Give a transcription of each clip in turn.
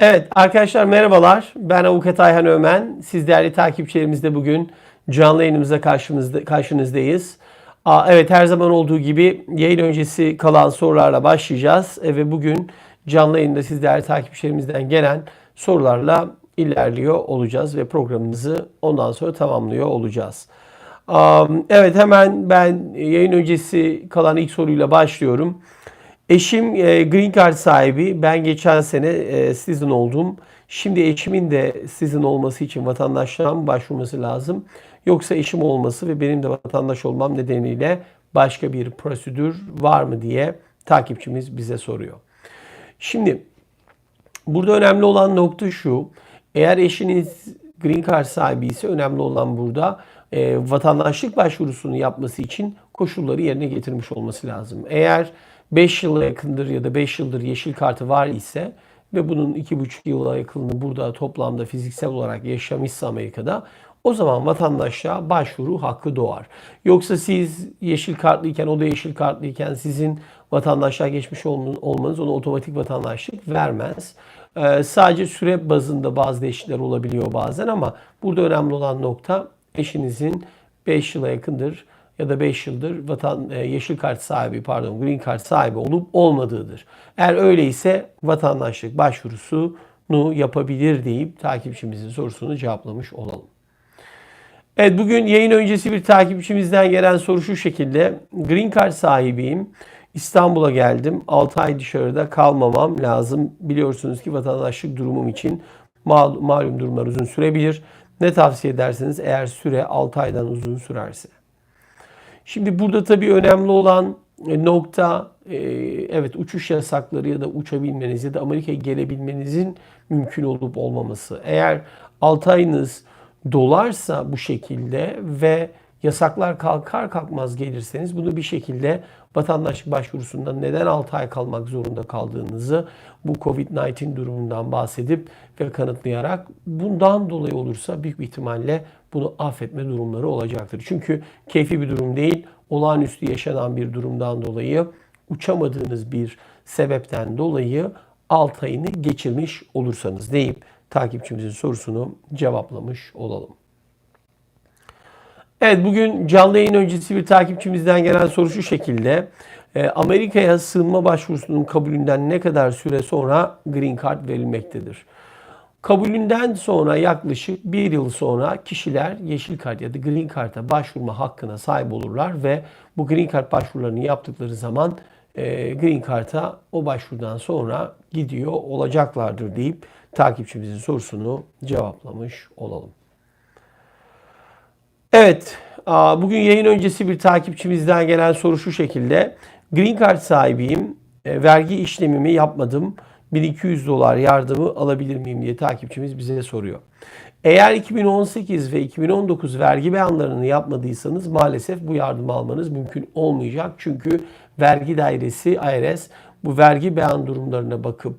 Evet arkadaşlar merhabalar. Ben Avukat Ayhan Ömen. Siz değerli takipçilerimiz de bugün canlı yayınımıza karşımızda, karşınızdayız. Aa, evet her zaman olduğu gibi yayın öncesi kalan sorularla başlayacağız. E, ve bugün canlı yayında siz değerli takipçilerimizden gelen sorularla ilerliyor olacağız ve programımızı ondan sonra tamamlıyor olacağız. Am, Evet hemen ben yayın öncesi kalan ilk soruyla başlıyorum. Eşim e, Green Card sahibi. Ben geçen sene e, citizen oldum. Şimdi eşimin de citizen olması için vatandaşlığa mı başvurması lazım? Yoksa eşim olması ve benim de vatandaş olmam nedeniyle başka bir prosedür var mı diye takipçimiz bize soruyor. Şimdi Burada önemli olan nokta şu. Eğer eşiniz Green Card sahibi ise önemli olan burada e, vatandaşlık başvurusunu yapması için koşulları yerine getirmiş olması lazım. Eğer 5 yıla yakındır ya da 5 yıldır yeşil kartı var ise ve bunun 2,5 yıla yakınını burada toplamda fiziksel olarak yaşamışsa Amerika'da o zaman vatandaşlığa başvuru hakkı doğar. Yoksa siz yeşil kartlıyken o da yeşil kartlıyken sizin vatandaşlığa geçmiş olman- olmanız ona otomatik vatandaşlık vermez. Ee, sadece süre bazında bazı değişiklikler olabiliyor bazen ama burada önemli olan nokta eşinizin 5 yıla yakındır ya da 5 yıldır vatan e, yeşil kart sahibi pardon green card sahibi olup olmadığıdır. Eğer öyleyse vatandaşlık başvurusunu yapabilir deyip takipçimizin sorusunu cevaplamış olalım. Evet bugün yayın öncesi bir takipçimizden gelen soru şu şekilde. Green Card sahibiyim. İstanbul'a geldim. 6 ay dışarıda kalmamam lazım. Biliyorsunuz ki vatandaşlık durumum için mal- malum durumlar uzun sürebilir. Ne tavsiye edersiniz eğer süre 6 aydan uzun sürerse? Şimdi burada tabii önemli olan e, nokta e, evet uçuş yasakları ya da uçabilmeniz ya da Amerika'ya gelebilmenizin mümkün olup olmaması. Eğer 6 ayınız dolarsa bu şekilde ve yasaklar kalkar kalkmaz gelirseniz bunu bir şekilde vatandaşlık başvurusunda neden 6 ay kalmak zorunda kaldığınızı bu Covid-19 durumundan bahsedip ve kanıtlayarak bundan dolayı olursa büyük bir ihtimalle bunu affetme durumları olacaktır. Çünkü keyfi bir durum değil, olağanüstü yaşanan bir durumdan dolayı uçamadığınız bir sebepten dolayı 6 ayını geçirmiş olursanız deyip takipçimizin sorusunu cevaplamış olalım. Evet bugün canlı yayın öncesi bir takipçimizden gelen soru şu şekilde. Ee, Amerika'ya sığınma başvurusunun kabulünden ne kadar süre sonra Green Card verilmektedir? Kabulünden sonra yaklaşık bir yıl sonra kişiler yeşil kart ya da green card'a başvurma hakkına sahip olurlar ve bu green card başvurularını yaptıkları zaman e, green card'a o başvurudan sonra gidiyor olacaklardır deyip takipçimizin sorusunu cevaplamış olalım. Evet, bugün yayın öncesi bir takipçimizden gelen soru şu şekilde. Green Card sahibiyim, e, vergi işlemimi yapmadım, 1200 dolar yardımı alabilir miyim diye takipçimiz bize soruyor. Eğer 2018 ve 2019 vergi beyanlarını yapmadıysanız maalesef bu yardımı almanız mümkün olmayacak. Çünkü vergi dairesi IRS bu vergi beyan durumlarına bakıp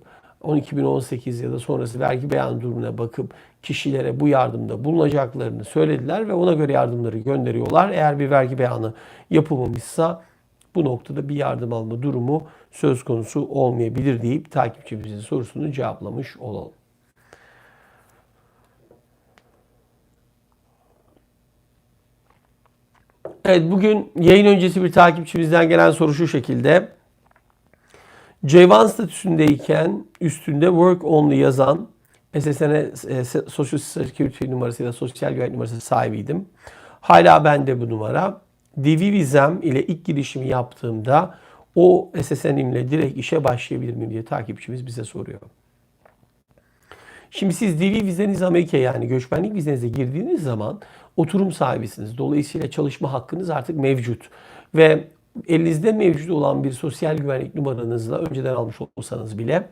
2018 ya da sonrası vergi beyan durumuna bakıp kişilere bu yardımda bulunacaklarını söylediler ve ona göre yardımları gönderiyorlar. Eğer bir vergi beyanı yapılmamışsa bu noktada bir yardım alma durumu söz konusu olmayabilir deyip takipçimizin sorusunu cevaplamış olalım. Evet bugün yayın öncesi bir takipçimizden gelen soru şu şekilde. C1 statüsündeyken üstünde work only yazan SSN e, Social Security numarası sosyal güvenlik numarası sahibiydim. Hala bende bu numara. DV vizem ile ilk girişimi yaptığımda o SSN'imle direkt işe başlayabilir miyim diye takipçimiz bize soruyor. Şimdi siz DV vizeniz Amerika'ya yani göçmenlik vizenize girdiğiniz zaman oturum sahibisiniz. Dolayısıyla çalışma hakkınız artık mevcut. Ve elinizde mevcut olan bir sosyal güvenlik numaranızla önceden almış olsanız bile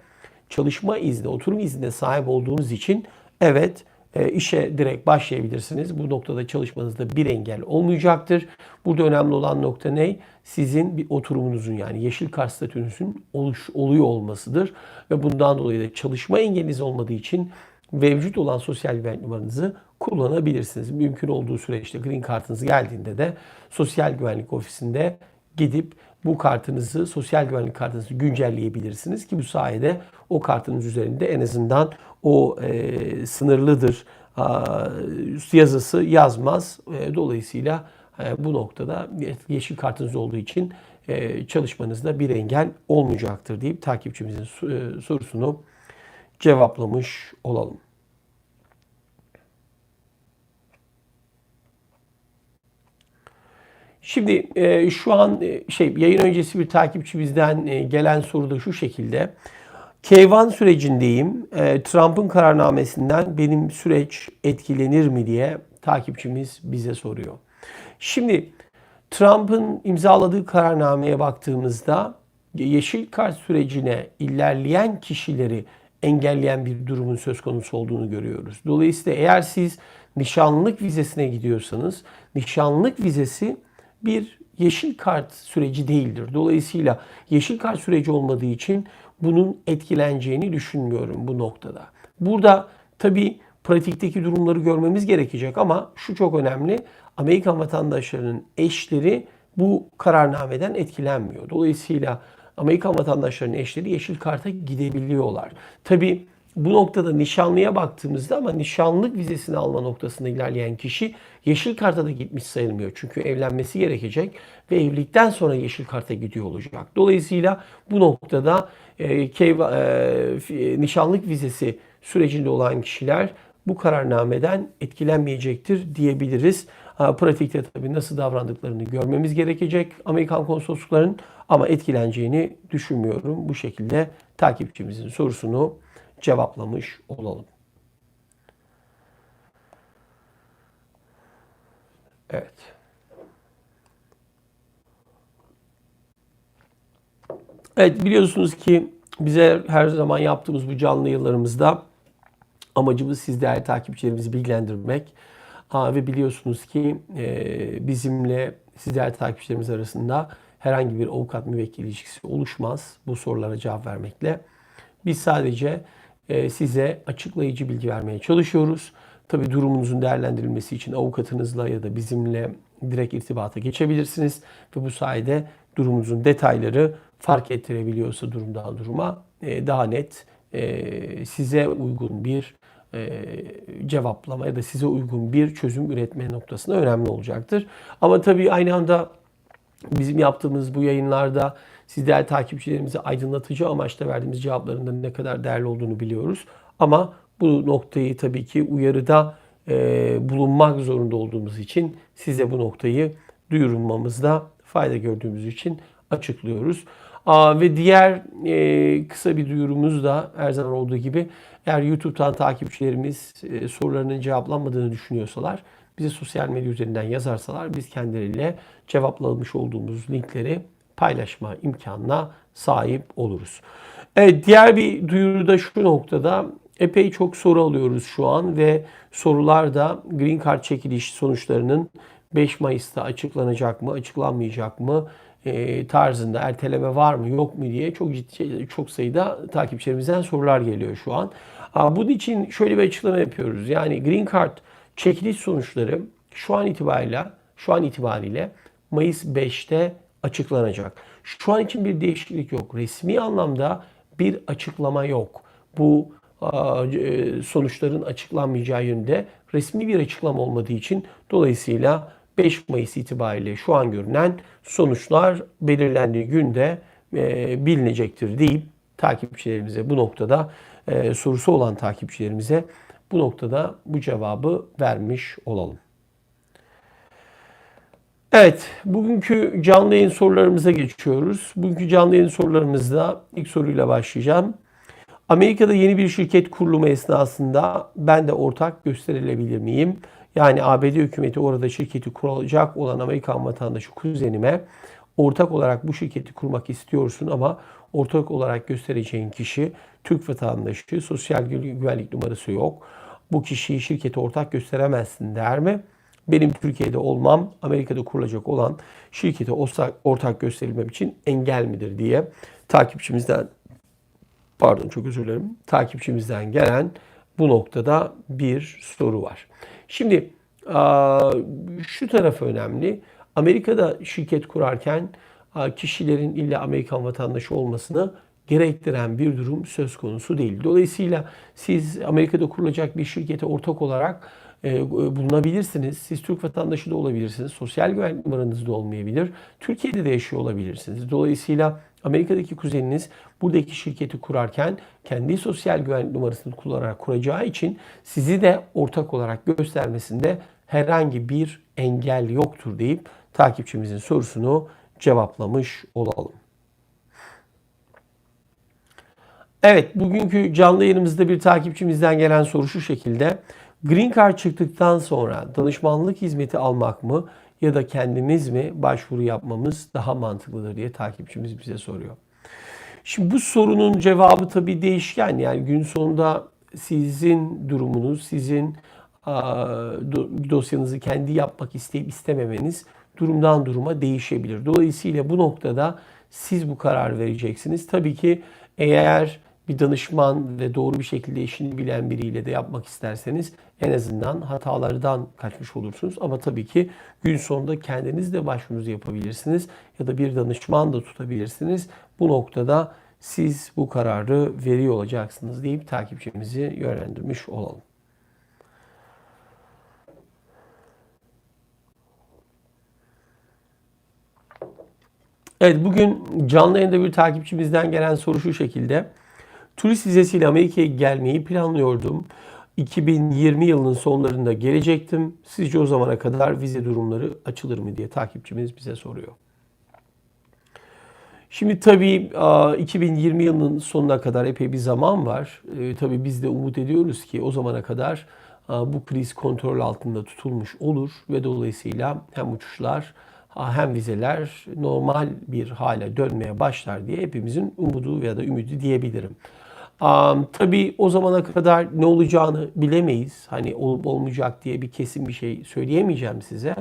çalışma izni, oturum iznine sahip olduğunuz için evet e, işe direkt başlayabilirsiniz. Bu noktada çalışmanızda bir engel olmayacaktır. Burada önemli olan nokta ne? Sizin bir oturumunuzun yani yeşil kart statünüzün oluş, oluyor olmasıdır. Ve bundan dolayı da çalışma engeliniz olmadığı için mevcut olan sosyal güvenlik numaranızı kullanabilirsiniz. Mümkün olduğu süreçte green kartınız geldiğinde de sosyal güvenlik ofisinde gidip bu kartınızı, sosyal güvenlik kartınızı güncelleyebilirsiniz ki bu sayede o kartınız üzerinde en azından o e, sınırlıdır a, yazısı yazmaz. E, dolayısıyla e, bu noktada yeşil kartınız olduğu için e, çalışmanızda bir engel olmayacaktır deyip takipçimizin e, sorusunu cevaplamış olalım. Şimdi e, şu an e, şey yayın öncesi bir takipçimizden e, gelen soru da şu şekilde. K1 sürecindeyim. E, Trump'ın kararnamesinden benim süreç etkilenir mi diye takipçimiz bize soruyor. Şimdi Trump'ın imzaladığı kararnameye baktığımızda yeşil kart sürecine ilerleyen kişileri engelleyen bir durumun söz konusu olduğunu görüyoruz. Dolayısıyla eğer siz nişanlık vizesine gidiyorsanız nişanlık vizesi bir yeşil kart süreci değildir. Dolayısıyla yeşil kart süreci olmadığı için bunun etkileneceğini düşünmüyorum bu noktada. Burada tabii pratikteki durumları görmemiz gerekecek ama şu çok önemli. Amerikan vatandaşlarının eşleri bu kararnameden etkilenmiyor. Dolayısıyla Amerikan vatandaşlarının eşleri yeşil karta gidebiliyorlar. Tabii bu noktada nişanlıya baktığımızda ama nişanlık vizesini alma noktasında ilerleyen kişi yeşil karta da gitmiş sayılmıyor. Çünkü evlenmesi gerekecek ve evlilikten sonra yeşil karta gidiyor olacak. Dolayısıyla bu noktada e, kev, e, nişanlık vizesi sürecinde olan kişiler bu kararnameden etkilenmeyecektir diyebiliriz. Ha, pratikte tabii nasıl davrandıklarını görmemiz gerekecek Amerikan konsolosluklarının ama etkileneceğini düşünmüyorum. Bu şekilde takipçimizin sorusunu cevaplamış olalım. Evet. Evet biliyorsunuz ki bize her zaman yaptığımız bu canlı yıllarımızda amacımız siz değerli takipçilerimizi bilgilendirmek. Aa, ve biliyorsunuz ki e, bizimle siz değerli takipçilerimiz arasında herhangi bir avukat müvekkil ilişkisi oluşmaz bu sorulara cevap vermekle. Biz sadece size açıklayıcı bilgi vermeye çalışıyoruz. Tabi durumunuzun değerlendirilmesi için avukatınızla ya da bizimle direkt irtibata geçebilirsiniz. Ve bu sayede durumunuzun detayları fark ettirebiliyorsa durumdan duruma e, daha net e, size uygun bir cevaplama ya da size uygun bir çözüm üretme noktasında önemli olacaktır. Ama tabii aynı anda bizim yaptığımız bu yayınlarda siz değerli takipçilerimize aydınlatıcı amaçla verdiğimiz cevapların da ne kadar değerli olduğunu biliyoruz. Ama bu noktayı tabii ki uyarıda e, bulunmak zorunda olduğumuz için size bu noktayı duyurulmamızda fayda gördüğümüz için açıklıyoruz. Aa, ve diğer e, kısa bir duyurumuz da her zaman olduğu gibi eğer YouTube'dan takipçilerimiz e, sorularının cevaplanmadığını düşünüyorsalar bize sosyal medya üzerinden yazarsalar biz kendileriyle cevaplamış olduğumuz linkleri paylaşma imkanına sahip oluruz. Evet, diğer bir duyuru da şu noktada epey çok soru alıyoruz şu an ve sorularda Green Card çekiliş sonuçlarının 5 Mayıs'ta açıklanacak mı, açıklanmayacak mı e, tarzında erteleme var mı yok mu diye çok ciddi çok sayıda takipçilerimizden sorular geliyor şu an. Bunun için şöyle bir açıklama yapıyoruz. Yani Green Card çekiliş sonuçları şu an itibariyle şu an itibariyle Mayıs 5'te açıklanacak. Şu an için bir değişiklik yok. Resmi anlamda bir açıklama yok. Bu e, sonuçların açıklanmayacağı yönünde resmi bir açıklama olmadığı için dolayısıyla 5 Mayıs itibariyle şu an görünen sonuçlar belirlendiği günde e, bilinecektir deyip takipçilerimize bu noktada e, sorusu olan takipçilerimize bu noktada bu cevabı vermiş olalım. Evet, bugünkü canlı yayın sorularımıza geçiyoruz. Bugünkü canlı yayın sorularımızda ilk soruyla başlayacağım. Amerika'da yeni bir şirket kurulumu esnasında ben de ortak gösterilebilir miyim? Yani ABD hükümeti orada şirketi kurulacak olan Amerikan vatandaşı kuzenime ortak olarak bu şirketi kurmak istiyorsun ama ortak olarak göstereceğin kişi Türk vatandaşı, sosyal güvenlik numarası yok. Bu kişiyi şirkete ortak gösteremezsin der mi? Benim Türkiye'de olmam Amerika'da kurulacak olan şirkete ortak gösterilmem için engel midir diye takipçimizden pardon çok özür dilerim takipçimizden gelen bu noktada bir soru var. Şimdi şu tarafı önemli. Amerika'da şirket kurarken kişilerin illa Amerikan vatandaşı olmasını gerektiren bir durum söz konusu değil. Dolayısıyla siz Amerika'da kurulacak bir şirkete ortak olarak e, bulunabilirsiniz. Siz Türk vatandaşı da olabilirsiniz. Sosyal güvenlik numaranız da olmayabilir. Türkiye'de de yaşıyor olabilirsiniz. Dolayısıyla Amerika'daki kuzeniniz buradaki şirketi kurarken kendi sosyal güvenlik numarasını kullanarak kuracağı için sizi de ortak olarak göstermesinde herhangi bir engel yoktur deyip takipçimizin sorusunu cevaplamış olalım. Evet, bugünkü canlı yayınımızda bir takipçimizden gelen soru şu şekilde. Green Card çıktıktan sonra danışmanlık hizmeti almak mı ya da kendimiz mi başvuru yapmamız daha mantıklıdır diye takipçimiz bize soruyor. Şimdi bu sorunun cevabı tabii değişken. Yani gün sonunda sizin durumunuz, sizin dosyanızı kendi yapmak isteyip istememeniz durumdan duruma değişebilir. Dolayısıyla bu noktada siz bu karar vereceksiniz. Tabii ki eğer bir danışman ve doğru bir şekilde işini bilen biriyle de yapmak isterseniz en azından hatalardan kaçmış olursunuz. Ama tabii ki gün sonunda kendiniz de başvurunuzu yapabilirsiniz ya da bir danışman da tutabilirsiniz. Bu noktada siz bu kararı veriyor olacaksınız deyip takipçimizi yönlendirmiş olalım. Evet bugün canlı yayında bir takipçimizden gelen soru şu şekilde. Turist vizesiyle Amerika'ya gelmeyi planlıyordum. 2020 yılının sonlarında gelecektim. Sizce o zamana kadar vize durumları açılır mı diye takipçimiz bize soruyor. Şimdi tabii 2020 yılının sonuna kadar epey bir zaman var. E, tabii biz de umut ediyoruz ki o zamana kadar bu kriz kontrol altında tutulmuş olur ve dolayısıyla hem uçuşlar hem vizeler normal bir hale dönmeye başlar diye hepimizin umudu ya da ümidi diyebilirim. Um, tabii o zamana kadar ne olacağını bilemeyiz. Hani olup olmayacak diye bir kesin bir şey söyleyemeyeceğim size.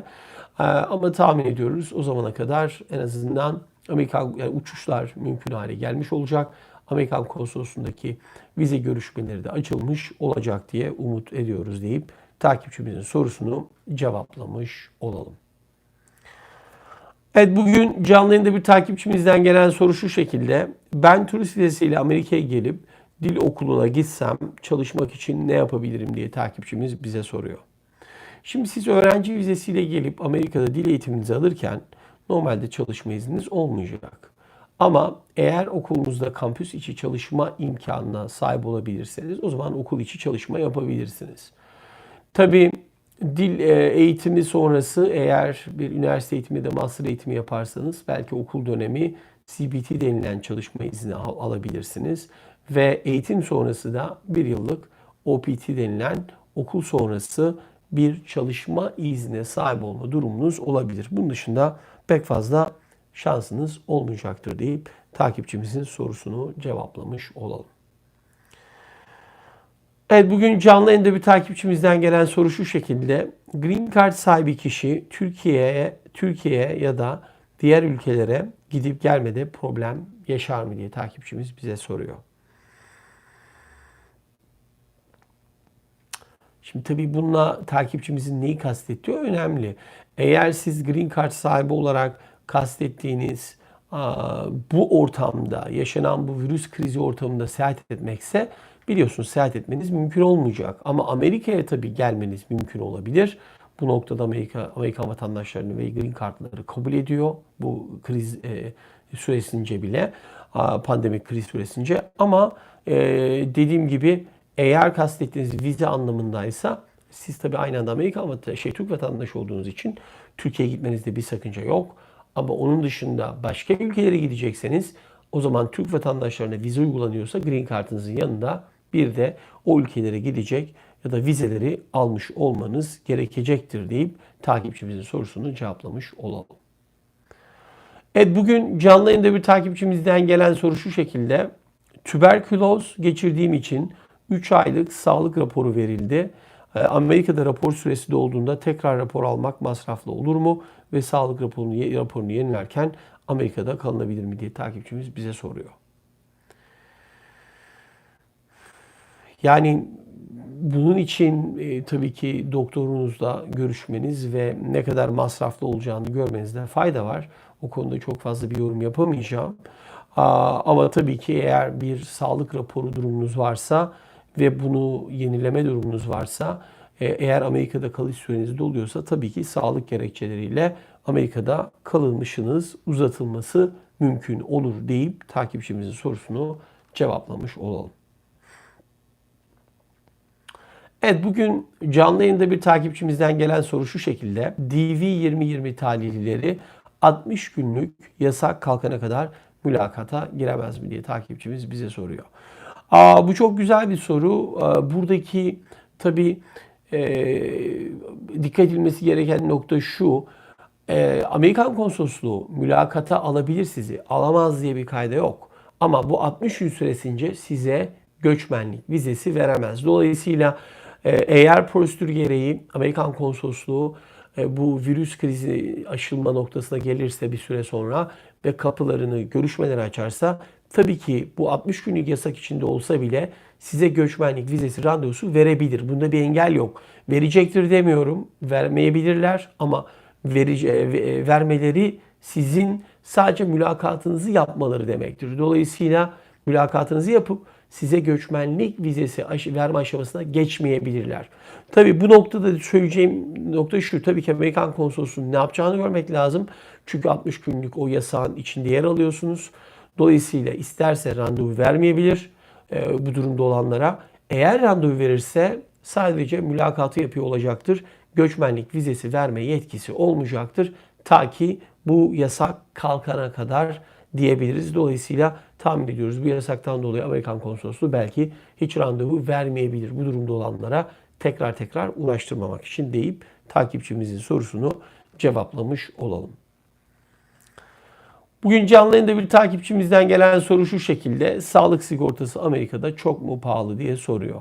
Uh, ama tahmin ediyoruz o zamana kadar en azından Amerikan yani uçuşlar mümkün hale gelmiş olacak. Amerikan konsolosundaki vize görüşmeleri de açılmış olacak diye umut ediyoruz deyip takipçimizin sorusunu cevaplamış olalım. Evet bugün canlı yayında bir takipçimizden gelen soru şu şekilde. Ben turist vizesiyle Amerika'ya gelip dil okuluna gitsem çalışmak için ne yapabilirim diye takipçimiz bize soruyor. Şimdi siz öğrenci vizesiyle gelip Amerika'da dil eğitiminizi alırken normalde çalışma izniniz olmayacak. Ama eğer okulunuzda kampüs içi çalışma imkanına sahip olabilirseniz o zaman okul içi çalışma yapabilirsiniz. Tabii dil e, eğitimi sonrası eğer bir üniversite eğitimi de master eğitimi yaparsanız belki okul dönemi CBT denilen çalışma izni alabilirsiniz. Ve eğitim sonrası da bir yıllık OPT denilen okul sonrası bir çalışma iznine sahip olma durumunuz olabilir. Bunun dışında pek fazla şansınız olmayacaktır deyip takipçimizin sorusunu cevaplamış olalım. Evet bugün canlı yayında bir takipçimizden gelen soru şu şekilde. Green Card sahibi kişi Türkiye'ye Türkiye'ye ya da diğer ülkelere gidip gelmede problem yaşar mı diye takipçimiz bize soruyor. Şimdi tabii bununla takipçimizin neyi kastettiği önemli. Eğer siz Green Card sahibi olarak kastettiğiniz bu ortamda, yaşanan bu virüs krizi ortamında seyahat etmekse biliyorsunuz seyahat etmeniz mümkün olmayacak. Ama Amerika'ya tabii gelmeniz mümkün olabilir. Bu noktada Amerika Amerikan vatandaşlarını ve green kartları kabul ediyor bu kriz e, süresince bile pandemik kriz süresince ama e, dediğim gibi eğer kastettiğiniz vize anlamındaysa siz tabii aynı anda Amerika ama şey Türk vatandaşı olduğunuz için Türkiye'ye gitmenizde bir sakınca yok. Ama onun dışında başka ülkelere gidecekseniz o zaman Türk vatandaşlarına vize uygulanıyorsa green kartınızın yanında bir de o ülkelere gidecek ya da vizeleri almış olmanız gerekecektir deyip takipçimizin sorusunu cevaplamış olalım. Evet bugün canlı yayında bir takipçimizden gelen soru şu şekilde. Tüberküloz geçirdiğim için 3 aylık sağlık raporu verildi. Ee, Amerika'da rapor süresi dolduğunda tekrar rapor almak masraflı olur mu? Ve sağlık raporunu, raporunu yenilerken Amerika'da kalınabilir mi diye takipçimiz bize soruyor. Yani bunun için e, tabii ki doktorunuzla görüşmeniz ve ne kadar masraflı olacağını görmenizde fayda var. O konuda çok fazla bir yorum yapamayacağım. Aa, ama tabii ki eğer bir sağlık raporu durumunuz varsa ve bunu yenileme durumunuz varsa e, eğer Amerika'da kalış süreniz doluyorsa tabii ki sağlık gerekçeleriyle Amerika'da kalınmışınız uzatılması mümkün olur deyip takipçimizin sorusunu cevaplamış olalım. Evet bugün canlı yayında bir takipçimizden gelen soru şu şekilde. DV 2020 talihlileri 60 günlük yasak kalkana kadar mülakata giremez mi diye takipçimiz bize soruyor. Aa, bu çok güzel bir soru. Buradaki tabii e, dikkat edilmesi gereken nokta şu. E, Amerikan konsolosluğu mülakata alabilir sizi. Alamaz diye bir kayda yok. Ama bu 60 gün süresince size göçmenlik vizesi veremez. Dolayısıyla e, eğer prosedür gereği Amerikan konsolosluğu e, bu virüs krizi aşılma noktasına gelirse bir süre sonra ve kapılarını görüşmeleri açarsa tabii ki bu 60 günlük yasak içinde olsa bile size göçmenlik vizesi randevusu verebilir. Bunda bir engel yok. Verecektir demiyorum. Vermeyebilirler ama verici, e, vermeleri sizin sadece mülakatınızı yapmaları demektir. Dolayısıyla mülakatınızı yapıp size göçmenlik vizesi verme aşamasına geçmeyebilirler. Tabi bu noktada söyleyeceğim nokta şu. Tabii ki Amerikan konsolosluğunun ne yapacağını görmek lazım. Çünkü 60 günlük o yasağın içinde yer alıyorsunuz. Dolayısıyla isterse randevu vermeyebilir e, bu durumda olanlara. Eğer randevu verirse sadece mülakatı yapıyor olacaktır. Göçmenlik vizesi verme yetkisi olmayacaktır. Ta ki bu yasak kalkana kadar diyebiliriz. Dolayısıyla tahmin ediyoruz bu yasaktan dolayı Amerikan konsolosluğu belki hiç randevu vermeyebilir bu durumda olanlara tekrar tekrar ulaştırmamak için deyip takipçimizin sorusunu cevaplamış olalım. Bugün canlı yayında bir takipçimizden gelen soru şu şekilde. Sağlık sigortası Amerika'da çok mu pahalı diye soruyor.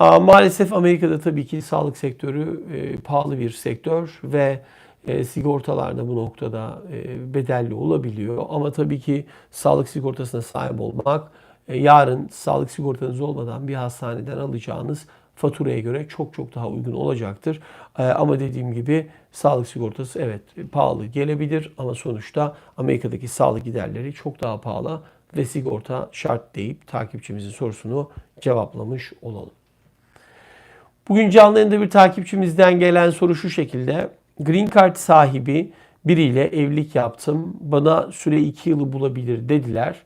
Maalesef Amerika'da tabii ki sağlık sektörü e, pahalı bir sektör ve e, sigortalar da bu noktada e, bedelli olabiliyor. Ama tabii ki sağlık sigortasına sahip olmak, e, yarın sağlık sigortanız olmadan bir hastaneden alacağınız faturaya göre çok çok daha uygun olacaktır. E, ama dediğim gibi sağlık sigortası evet pahalı gelebilir ama sonuçta Amerika'daki sağlık giderleri çok daha pahalı ve sigorta şart deyip takipçimizin sorusunu cevaplamış olalım. Bugün canlı yayında bir takipçimizden gelen soru şu şekilde. Green Card sahibi biriyle evlilik yaptım. Bana süre 2 yılı bulabilir dediler.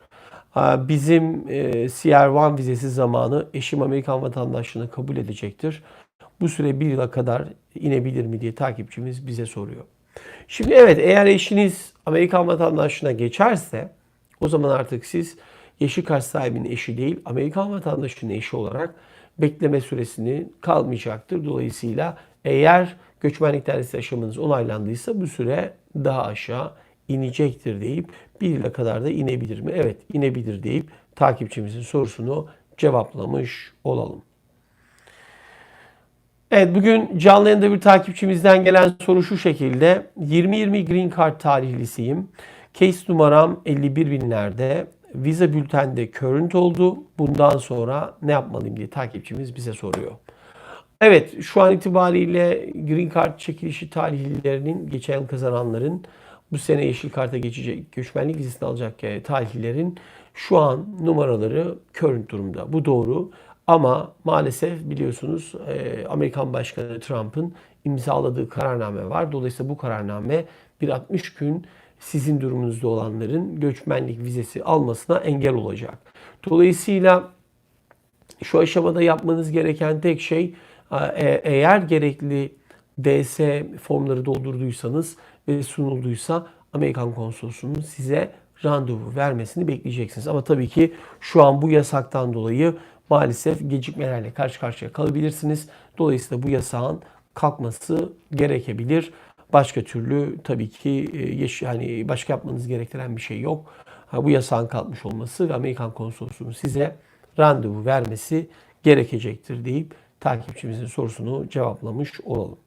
Bizim e, CR1 vizesi zamanı eşim Amerikan vatandaşlığını kabul edecektir. Bu süre bir yıla kadar inebilir mi diye takipçimiz bize soruyor. Şimdi evet eğer eşiniz Amerikan vatandaşlığına geçerse o zaman artık siz yeşil kart sahibinin eşi değil Amerikan vatandaşının eşi olarak bekleme süresini kalmayacaktır. Dolayısıyla eğer göçmenlik dairesi yaşamınız onaylandıysa bu süre daha aşağı inecektir deyip bir yıla kadar da inebilir mi? Evet inebilir deyip takipçimizin sorusunu cevaplamış olalım. Evet bugün canlı yayında bir takipçimizden gelen soru şu şekilde. 2020 Green Card tarihlisiyim. Case numaram 51 binlerde. Vize bültende current oldu. Bundan sonra ne yapmalıyım diye takipçimiz bize soruyor. Evet şu an itibariyle Green Card çekilişi talihlilerinin geçen yıl kazananların bu sene yeşil karta geçecek göçmenlik vizesini alacak e, talihlilerin şu an numaraları current durumda. Bu doğru. Ama maalesef biliyorsunuz e, Amerikan Başkanı Trump'ın imzaladığı kararname var. Dolayısıyla bu kararname bir 60 gün sizin durumunuzda olanların göçmenlik vizesi almasına engel olacak. Dolayısıyla şu aşamada yapmanız gereken tek şey e, eğer gerekli DS formları doldurduysanız ve sunulduysa Amerikan konsolosluğunun size randevu vermesini bekleyeceksiniz. Ama tabii ki şu an bu yasaktan dolayı maalesef gecikmelerle karşı karşıya kalabilirsiniz. Dolayısıyla bu yasağın kalkması gerekebilir. Başka türlü tabii ki e, yani başka yapmanız gerektiren bir şey yok. Bu yasağın kalkmış olması ve Amerikan konsolosluğunun size randevu vermesi gerekecektir deyip takipçimizin sorusunu cevaplamış olalım.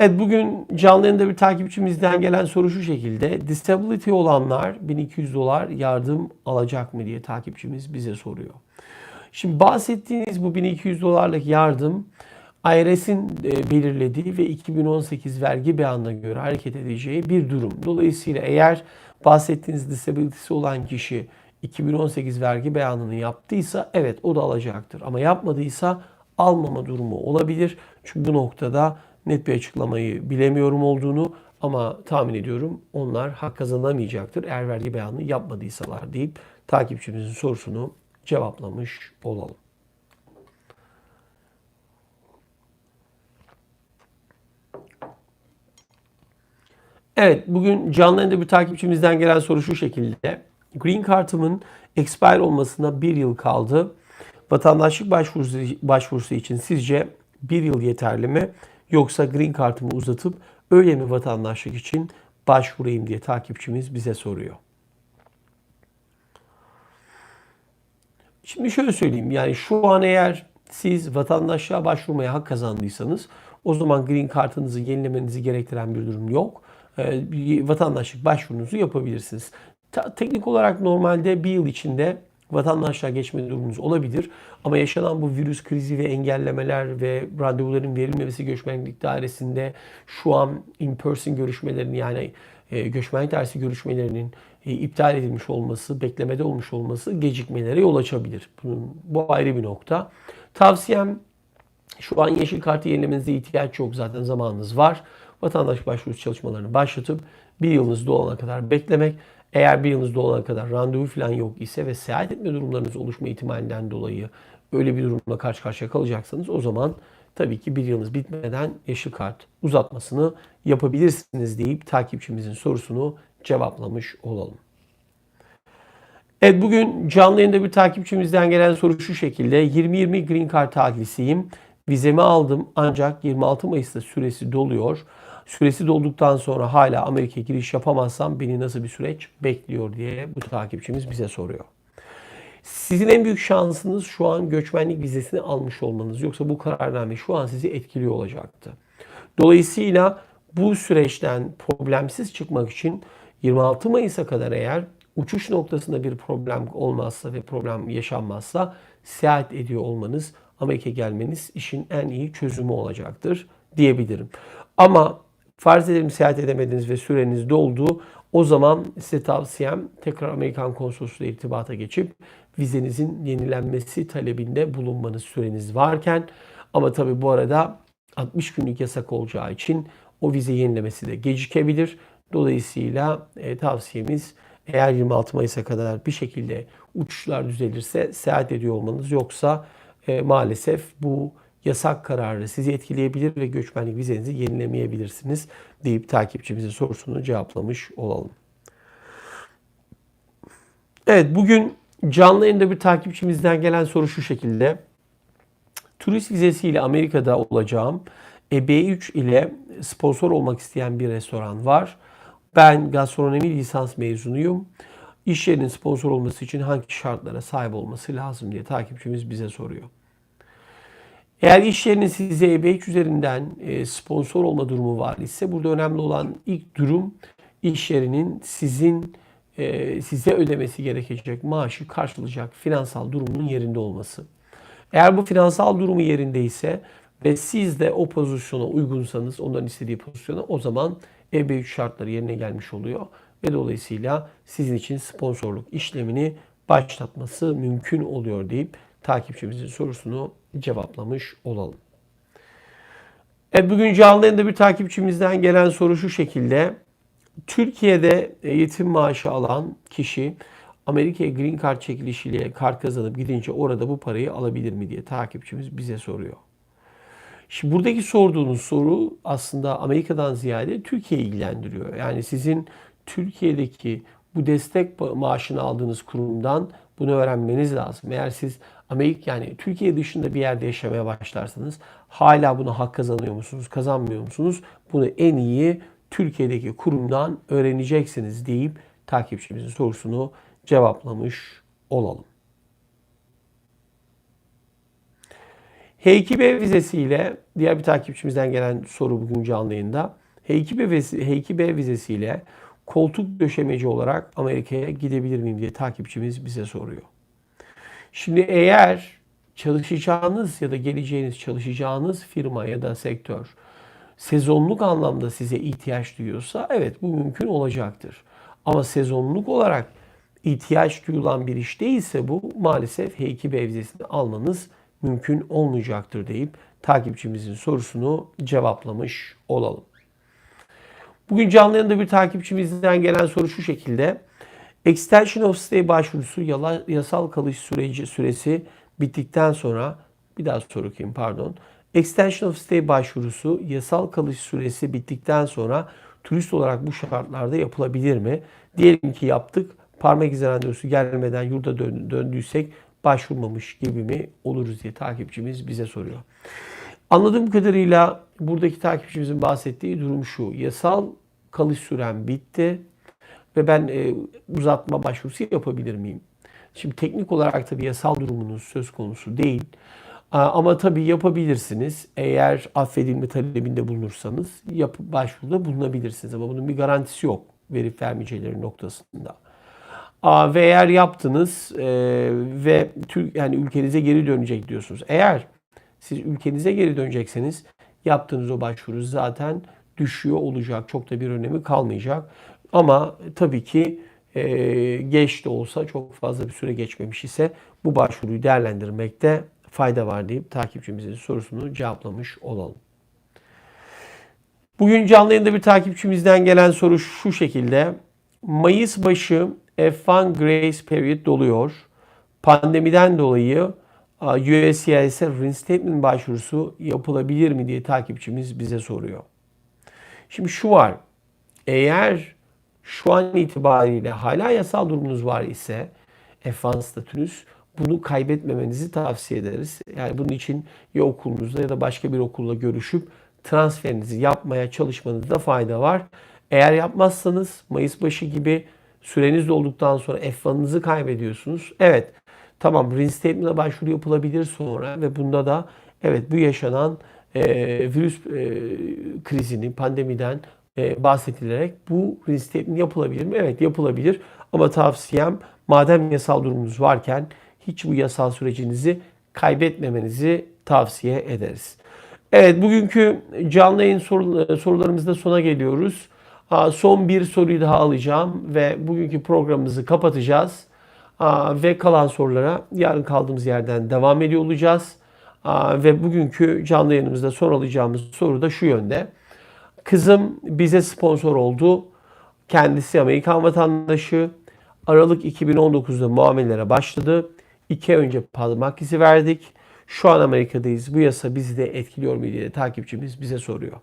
Evet bugün canlı bir takipçimizden gelen soru şu şekilde. Disability olanlar 1200 dolar yardım alacak mı diye takipçimiz bize soruyor. Şimdi bahsettiğiniz bu 1200 dolarlık yardım IRS'in e, belirlediği ve 2018 vergi beyanına göre hareket edeceği bir durum. Dolayısıyla eğer bahsettiğiniz disability'si olan kişi 2018 vergi beyanını yaptıysa evet o da alacaktır. Ama yapmadıysa almama durumu olabilir. Çünkü bu noktada net bir açıklamayı bilemiyorum olduğunu ama tahmin ediyorum onlar hak kazanamayacaktır eğer vergi beyanını yapmadıysalar deyip takipçimizin sorusunu cevaplamış olalım. Evet, bugün canlı yayında bir takipçimizden gelen soru şu şekilde. Green Card'ımın expire olmasına bir yıl kaldı. Vatandaşlık başvurusu, başvurusu için sizce bir yıl yeterli mi? Yoksa Green Card'ımı uzatıp öyle mi vatandaşlık için başvurayım diye takipçimiz bize soruyor. Şimdi şöyle söyleyeyim. Yani şu an eğer siz vatandaşlığa başvurmaya hak kazandıysanız o zaman Green Card'ınızı yenilemenizi gerektiren bir durum yok. Ee, vatandaşlık başvurunuzu yapabilirsiniz. Teknik olarak normalde bir yıl içinde vatandaşlığa geçme durumunuz olabilir. Ama yaşanan bu virüs krizi ve engellemeler ve randevuların verilmemesi göçmenlik dairesinde şu an in-person görüşmelerin yani e, göçmenlik dairesi görüşmelerinin e, iptal edilmiş olması, beklemede olmuş olması gecikmelere yol açabilir. Bu ayrı bir nokta. Tavsiyem şu an yeşil kartı yenilemenize ihtiyaç yok zaten zamanınız var. Vatandaş başvurusu çalışmalarını başlatıp bir yılınız dolana kadar beklemek. Eğer bir yılınız dolana kadar randevu falan yok ise ve seyahat etme durumlarınız oluşma ihtimalinden dolayı öyle bir durumla karşı karşıya kalacaksanız o zaman tabii ki bir yılınız bitmeden yeşil kart uzatmasını yapabilirsiniz deyip takipçimizin sorusunu cevaplamış olalım. Evet bugün canlı yayında bir takipçimizden gelen soru şu şekilde. 2020 Green Card takilisiyim. Vizemi aldım ancak 26 Mayıs'ta süresi doluyor. Süresi dolduktan sonra hala Amerika'ya giriş yapamazsam beni nasıl bir süreç bekliyor diye bu takipçimiz bize soruyor. Sizin en büyük şansınız şu an göçmenlik vizesini almış olmanız. Yoksa bu kararname şu an sizi etkiliyor olacaktı. Dolayısıyla bu süreçten problemsiz çıkmak için 26 Mayıs'a kadar eğer uçuş noktasında bir problem olmazsa ve problem yaşanmazsa seyahat ediyor olmanız, Amerika'ya gelmeniz işin en iyi çözümü olacaktır diyebilirim. Ama farz edelim seyahat edemediniz ve süreniz doldu. O zaman size tavsiyem tekrar Amerikan konsolosluğuyla irtibata geçip vizenizin yenilenmesi talebinde bulunmanız süreniz varken ama tabi bu arada 60 günlük yasak olacağı için o vize yenilemesi de gecikebilir. Dolayısıyla e, tavsiyemiz eğer 26 Mayıs'a kadar bir şekilde uçuşlar düzelirse seyahat ediyor olmanız yoksa e, maalesef bu yasak kararı sizi etkileyebilir ve göçmenlik vizenizi yenilemeyebilirsiniz deyip takipçimizin sorusunu cevaplamış olalım. Evet bugün canlı yayında bir takipçimizden gelen soru şu şekilde. Turist vizesiyle Amerika'da olacağım. E, B3 ile sponsor olmak isteyen bir restoran var. Ben gastronomi lisans mezunuyum. İş yerinin sponsor olması için hangi şartlara sahip olması lazım diye takipçimiz bize soruyor. Eğer iş yerinin size EBH üzerinden e, sponsor olma durumu var ise burada önemli olan ilk durum iş yerinin sizin e, size ödemesi gerekecek maaşı karşılayacak finansal durumunun yerinde olması. Eğer bu finansal durumu yerindeyse ve siz de o pozisyona uygunsanız, onların istediği pozisyona o zaman EB3 şartları yerine gelmiş oluyor. Ve dolayısıyla sizin için sponsorluk işlemini başlatması mümkün oluyor deyip takipçimizin sorusunu cevaplamış olalım. Evet bugün canlı yayında bir takipçimizden gelen soru şu şekilde. Türkiye'de eğitim maaşı alan kişi Amerika'ya Green Card çekilişiyle kart kazanıp gidince orada bu parayı alabilir mi diye takipçimiz bize soruyor. Şimdi buradaki sorduğunuz soru aslında Amerika'dan ziyade Türkiye'yi ilgilendiriyor. Yani sizin Türkiye'deki bu destek maaşını aldığınız kurumdan bunu öğrenmeniz lazım. Eğer siz Amerika yani Türkiye dışında bir yerde yaşamaya başlarsanız hala bunu hak kazanıyor musunuz, kazanmıyor musunuz? Bunu en iyi Türkiye'deki kurumdan öğreneceksiniz deyip takipçimizin sorusunu cevaplamış olalım. H2B vizesiyle diğer bir takipçimizden gelen soru bugün canlı yayında. H2B, vizesi, H2B vizesiyle koltuk döşemeci olarak Amerika'ya gidebilir miyim diye takipçimiz bize soruyor. Şimdi eğer çalışacağınız ya da geleceğiniz çalışacağınız firma ya da sektör sezonluk anlamda size ihtiyaç duyuyorsa evet bu mümkün olacaktır. Ama sezonluk olarak ihtiyaç duyulan bir iş değilse bu maalesef H2 vizesini almanız mümkün olmayacaktır deyip takipçimizin sorusunu cevaplamış olalım. Bugün canlı yayında bir takipçimizden gelen soru şu şekilde. Extension of Stay başvurusu yala- yasal kalış süreci süresi bittikten sonra bir daha soru okuyayım pardon. Extension of Stay başvurusu yasal kalış süresi bittikten sonra turist olarak bu şartlarda yapılabilir mi? Diyelim ki yaptık. Parmak izi randevusu gelmeden yurda dön- döndüysek başvurmamış gibi mi oluruz diye takipçimiz bize soruyor. Anladığım kadarıyla buradaki takipçimizin bahsettiği durum şu. Yasal kalış süren bitti ve ben e, uzatma başvurusu yapabilir miyim? Şimdi teknik olarak tabii yasal durumunuz söz konusu değil. Ama tabii yapabilirsiniz. Eğer affedilme talebinde bulunursanız yap, başvuruda bulunabilirsiniz. Ama bunun bir garantisi yok verip vermeyeceleri noktasında. Ve eğer yaptınız e, ve yani ülkenize geri dönecek diyorsunuz. Eğer siz ülkenize geri dönecekseniz yaptığınız o başvuru zaten düşüyor olacak. Çok da bir önemi kalmayacak. Ama tabii ki e, geç de olsa çok fazla bir süre geçmemiş ise bu başvuruyu değerlendirmekte fayda var deyip takipçimizin sorusunu cevaplamış olalım. Bugün canlı yayında bir takipçimizden gelen soru şu şekilde. Mayıs başı F1 Grace Period doluyor. Pandemiden dolayı USCIS'e reinstatement başvurusu yapılabilir mi diye takipçimiz bize soruyor. Şimdi şu var. Eğer şu an itibariyle hala yasal durumunuz var ise F1 statünüz bunu kaybetmemenizi tavsiye ederiz. Yani bunun için ya okulunuzda ya da başka bir okulla görüşüp transferinizi yapmaya çalışmanızda fayda var. Eğer yapmazsanız Mayıs başı gibi süreniz dolduktan sonra F1'ınızı kaybediyorsunuz. Evet tamam reinstatement'a başvuru yapılabilir sonra ve bunda da evet bu yaşanan e, virüs e, krizini, pandemiden e, bahsedilerek bu reinstatement yapılabilir mi? Evet yapılabilir ama tavsiyem madem yasal durumunuz varken hiç bu yasal sürecinizi kaybetmemenizi tavsiye ederiz. Evet bugünkü canlı yayın soru- sorularımızda sona geliyoruz. Son bir soruyu daha alacağım ve bugünkü programımızı kapatacağız. Ve kalan sorulara yarın kaldığımız yerden devam ediyor olacağız. Ve bugünkü canlı yayınımızda son alacağımız soru da şu yönde. Kızım bize sponsor oldu. Kendisi Amerikan vatandaşı. Aralık 2019'da muamelelere başladı. İki ay önce parmak izi verdik. Şu an Amerika'dayız. Bu yasa bizi de etkiliyor mu diye takipçimiz bize soruyor.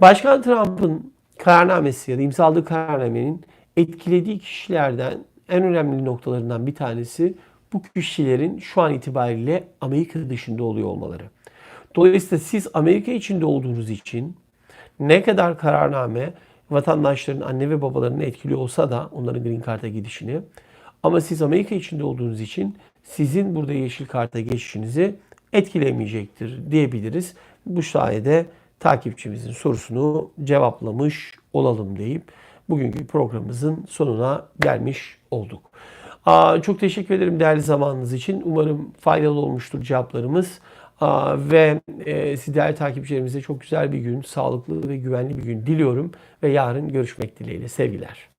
Başkan Trump'ın kararnamesi ya da imzaladığı kararnamenin etkilediği kişilerden en önemli noktalarından bir tanesi bu kişilerin şu an itibariyle Amerika dışında oluyor olmaları. Dolayısıyla siz Amerika içinde olduğunuz için ne kadar kararname vatandaşların anne ve babalarını etkiliyor olsa da onların green card'a gidişini ama siz Amerika içinde olduğunuz için sizin burada yeşil karta geçişinizi etkilemeyecektir diyebiliriz. Bu sayede takipçimizin sorusunu cevaplamış olalım deyip bugünkü programımızın sonuna gelmiş olduk. Aa, çok teşekkür ederim değerli zamanınız için. Umarım faydalı olmuştur cevaplarımız. Aa, ve e, siz değerli takipçilerimize çok güzel bir gün, sağlıklı ve güvenli bir gün diliyorum. Ve yarın görüşmek dileğiyle. Sevgiler.